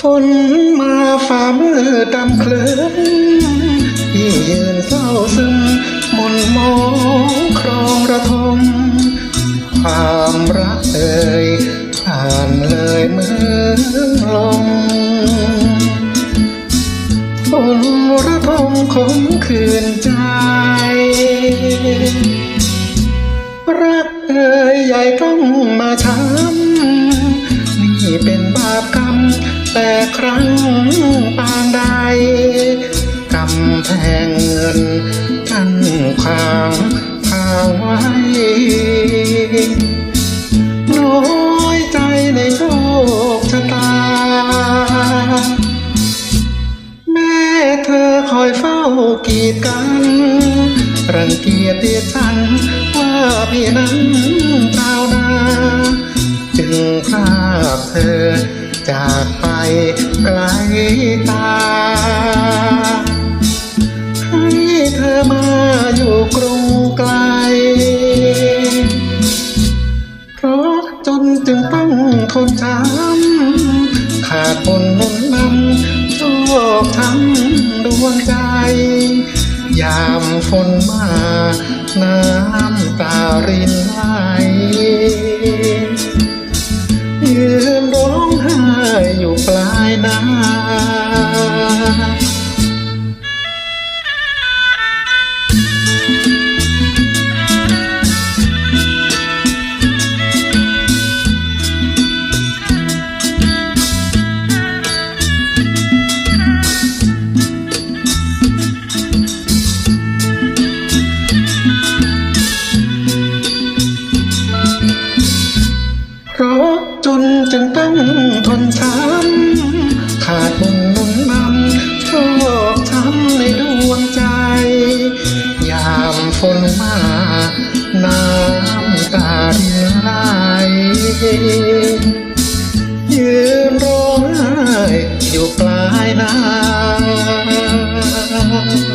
ฝนมาฝ่ามือดำเคลิ้มที่ยืนเศร้าซึมมนมองครองระทม ความรักเอ่ยผ่านเลยเมือลมฝนระทมคมคืนใจ รักเอ่ยใหญ่ต้องมาช้ำนี่เป็นบาปกรรม แต่ครั้งปางใดกำแพงเงินกั้นขวางทางไว้น้อยใจในโชคชะตา แม่เธอคอยเฝ้ากีดกัน รังเกียจเดียดฉันว่าพี่นั้นชานา จึงพาเธอจาก ไปไกลตา ให้เธอมาอยู่กรุงไกล เพราะจนจึงต้องทนช้ำขาดบนนุนนำโชคช้ำดวงใจ ยามฝนมา น้ำตารินไหล อยู่ปลายนาจนจึงต้องทนช้ำ ฝนมาน้ำตาดินไหลยืนร้องไห้อยู่ปลายน้ำ